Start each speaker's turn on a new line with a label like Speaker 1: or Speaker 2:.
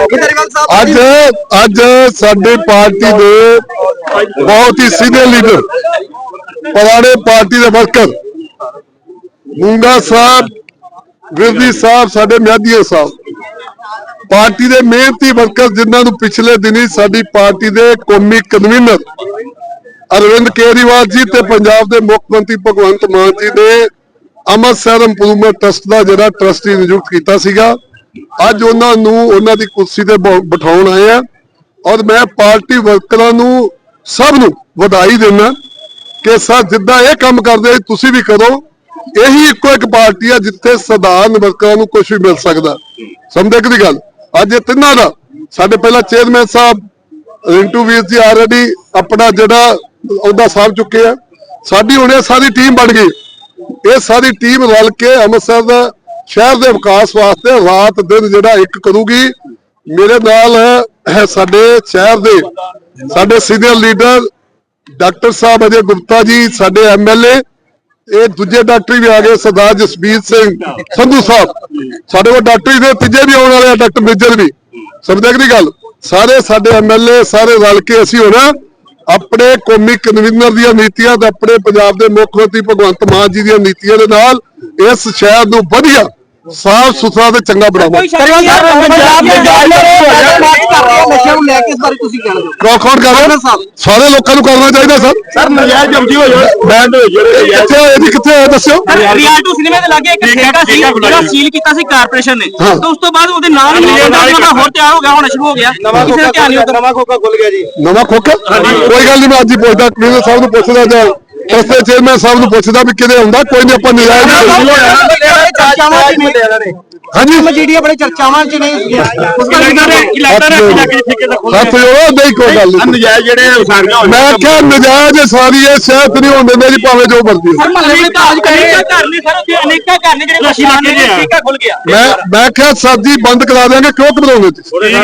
Speaker 1: ਅੱਜ ਅੱਜ ਸਾਡੀ ਪਾਰਟੀ ਦੇ ਬਹੁਤ ਹੀ ਸੀਨੀਅਰ ਲੀਡਰ ਪੁਰਾਣੇ ਪਾਰਟੀ ਦੇ ਵਰਕਰ ਮੁੰਗਾ ਸਾਹਿਬ ਵਿਰਦੀ ਸਾਹਿਬ ਸਾਡੇ ਮਿਆਦੀਆ ਸਾਹਿਬ ਪਾਰਟੀ ਦੇ ਮਿਹਨਤੀ ਵਰਕਰ ਜਿਨ੍ਹਾਂ ਨੂੰ ਪਿਛਲੇ ਦਿਨੀ ਸਾਡੀ ਪਾਰਟੀ ਦੇ ਕੌਮੀ ਕਨਵੀਨਰ ਅਰਵਿੰਦ ਕੇਜਰੀਵਾਲ ਜੀ ਤੇ ਪੰਜਾਬ ਦੇ ਮੁੱਖ ਮੰਤਰੀ ਭਗਵੰਤ ਮਾਨ ਜੀ ਨੇ ਅੰਮ੍ਰਿਤਸਰ ਇੰਪਰੂਵਮੈਂਟ ਟਰਸਟ ਦਾ ਜਿਹੜਾ ਟਰਸਟੀ ਨਿਯੁਕਤ ਕੀਤਾ ਸੀਗਾ। ਅੱਜ ਉਹਨਾਂ ਨੂੰ ਉਹਨਾਂ ਦੀ ਕੁਰਸੀ ਤੇ ਬਿਠਾਉਣ ਆਏ ਆ ਔਰ ਮੈਂ ਪਾਰਟੀ ਵਰਕਰਾਂ ਨੂੰ ਸਭ ਨੂੰ ਵਧਾਈ ਦਿੰਦਾ ਕਿ ਸਰ ਜਿੱਦਾਂ ਇਹ ਕੰਮ ਕਰਦੇ ਤੁਸੀਂ ਵੀ ਕਰੋ। ਇਹੀ ਇੱਕੋ ਇੱਕ ਪਾਰਟੀ ਆ ਜਿੱਥੇ ਸਧਾਰਨ ਵਰਕਰਾਂ ਨੂੰ ਕੁਝ ਵੀ ਮਿਲ ਸਕਦਾ। ਸਮਝਦੇ ਕਿ ਦੀ ਗੱਲ? ਅੱਜ ਇਹ ਤਿੰਨਾਂ ਦਾ। ਸਾਡੇ ਪਹਿਲਾਂ ਚੇਅਰਮੈਨ ਸਾਹਿਬ, ਰਿੰਟੂ ਵੀਰ ਜੀ ਆਲਰੇਡੀ ਆਪਣਾ ਜਿਹੜਾ ਉਹਦਾ ਸਾਂਭ ਚੁੱਕੇ ਆ। ਸਾਡੀ ਹੁਣ ਇਹ ਸਾਰੀ ਟੀਮ ਬਣ ਗਈ। ਇਹ ਸਾਰੀ ਟੀਮ ਰਲ ਕੇ ਅੰਮ੍ਰਿਤਸਰ ਦਾ ਸ਼ਹਿਰ ਦੇ ਵਿਕਾਸ ਵਾਸਤੇ ਰਾਤ ਦਿਨ ਜਿਹੜਾ ਇੱਕ ਕਰੂਗੀ, ਮੇਰੇ ਨਾਲ ਸਾਡੇ ਸ਼ਹਿਰ ਦੇ ਸਾਡੇ senior leader doctor Sahib Ajay Gupta ji, ਸਾਡੇ ਐਮਐਲਏ ਇਹ ਦੂਜੇ ਡਾਕਟਰ ਵੀ ਆ ਗਏ, ਸਰਦਾਰ ਜਸਬੀਰ ਸਿੰਘ ਸੰਧੂ ਸਾਹਿਬ। ਸਾਡੇ ਕੋਲ ਡਾਕਟਰ ਦੇ ਤੀਜੇ ਵੀ ਆਉਣ ਵਾਲੇ ਆ, ਡਾਕਟਰ ਮੇਜਰ ਵੀ। ਸਮਝਦੇ ਕਿ ਨਹੀਂ ਗੱਲ? ਸਾਰੇ ਸਾਡੇ ਐਮਐਲਏ ਸਾਰੇ ਰਲ ਕੇ ਅਸੀਂ ਹੋਣਾ ਆਪਣੇ ਕੌਮੀ ਕਨਵੀਨਰ ਦੀਆਂ ਨੀਤੀਆਂ ਤੇ ਆਪਣੇ ਪੰਜਾਬ ਦੇ ਮੁੱਖ ਮੰਤਰੀ ਭਗਵੰਤ ਮਾਨ ਜੀ ਦੀਆਂ ਨੀਤੀਆਂ ਦੇ ਨਾਲ ਇਸ ਸ਼ਹਿਰ ਨੂੰ ਵਧੀਆ ਸਾਫ਼ ਸੁਥਰਾ ਤੇ ਚੰਗਾ ਬਣਾਵਾਂਗੇ
Speaker 2: ਸਾਹਿਬ ਪੰਜਾਬ ਦੇ ਜਾਇਜ਼ ਮਾਰਚ ਕਰ ਰਹੇ ਹੋ ਨਸ਼ਿਆਂ ਨੂੰ ਲੈ ਕੇ ਇਸ ਬਾਰੇ ਤੁਸੀਂ ਕਹਿਣਾ
Speaker 1: ਕੌਣ ਕੌਣ ਕਰ ਰਿਹਾ। ਸਾਰੇ ਲੋਕਾਂ ਨੂੰ ਕਰਨਾ ਚਾਹੀਦਾ ਸਰ।
Speaker 3: ਸਰ ਨਜਾਇਜ਼ ਜਮਜੀ ਹੋ ਜਾਓ ਬੈਂਡ ਹੋ ਜਾਓ
Speaker 1: ਕਿੱਥੇ ਇਹਦੀ ਕਿੱਥੇ ਦੱਸਿਓ।
Speaker 4: ਰਿਆਲਟੋ ਸਿਨੇਮਾ ਦੇ ਲਾਗੇ ਇੱਕ ਠੇਕਾ ਸੀ ਜਿਹੜਾ ਸੀਲ ਕੀਤਾ ਸੀ ਕਾਰਪੋਰੇਸ਼ਨ ਨੇ। ਤੇ ਉਸ ਤੋਂ ਬਾਅਦ ਉਹਦੇ ਨਾਲ ਹੀ ਉਹਦਾ ਹੋਰ ਤਿਆਰ ਹੋ ਗਿਆ ਹੁਣ ਸ਼ੁਰੂ ਹੋ ਗਿਆ।
Speaker 3: ਨਵਾਂ
Speaker 4: ਕਿਸੇ ਦਾ
Speaker 3: ਖੋਖਾ
Speaker 4: ਧਿਆਨ ਨਹੀਂ ਉੱਧਰ।
Speaker 3: ਨਵਾਂ ਖੋਖਾ ਖੁੱਲ ਗਿਆ ਜੀ।
Speaker 1: ਨਵਾਂ ਖੋਖਾ? ਕੋਈ ਗੱਲ ਨਹੀਂ ਮੈਂ ਅੱਜ ਹੀ ਪੁੱਛਦਾ ਸਾਹਿਬ ਨੂੰ ਪੁੱਛਦਾ ਜਾਂ ਟਰਸਟੇ ਚੇਅਰਮੈਨ ਸਾਹਿਬ ਨੂੰ ਪੁੱਛਦਾ ਵੀ ਕਿਤੇ ਹੁੰਦਾ ਕੋਈ ਨਹੀਂ ਆਪਾਂ ਨਜਾਇਜ਼ ਨਹੀਂ
Speaker 2: ਚਰਚਾਵਾਂ ਚ ਨੇ
Speaker 1: ਹਾਂਜੀ?
Speaker 2: ਮਜੀਡੀਆ ਬੜੇ ਚਰਚਾਵਾਂ ਚ ਨੇ ਉਸ ਬਾਰੇ
Speaker 3: ਇਲਾਕਾ ਦੇ ਇਲਾਕੇ ਦੇ ਠੇਕੇ ਦਾ ਖੁੱਲ।
Speaker 1: ਸੱਤ ਜੋੜੋ ਨਹੀਂ ਕੋਈ ਗੱਲ ਨਹੀਂ।
Speaker 3: ਨਜਾਇਜ਼ ਜਿਹੜੇ ਉਸਾਰੀਆਂ ਹੋਈਆਂ
Speaker 1: ਮੈਂ ਕਿਹਾ ਨਜਾਇਜ਼ ਸਾਰੀ ਇਹ ਸ਼ਹਿਰ ਨਹੀਂ ਹੁੰਦੇ ਨੇ ਜੀ ਭਾਵੇਂ ਜੋ ਮਰਜ਼ੀ ਹੋਵੇ।
Speaker 4: ਮਹੱਲੇ ਵਿੱਚ ਕਾਜ ਕਰੇ ਘਰ ਨੇ ਸਰ ਅਨੇਕਾਂ ਘਰ ਨੇ ਜਿਹੜੇ ਨਸ਼ੀ ਲੱਗੇ ਨੇ ਠੇਕਾ ਖੁੱਲ ਗਿਆ।
Speaker 1: ਮੈਂ ਮੈਂ ਕਿਹਾ ਸਬਜ਼ੀ ਬੰਦ ਕਰਾ ਦਿਆਂਗੇ ਕਿਉਂ ਘਬਰਾਉਂਦੇ ਤੁਸੀਂ?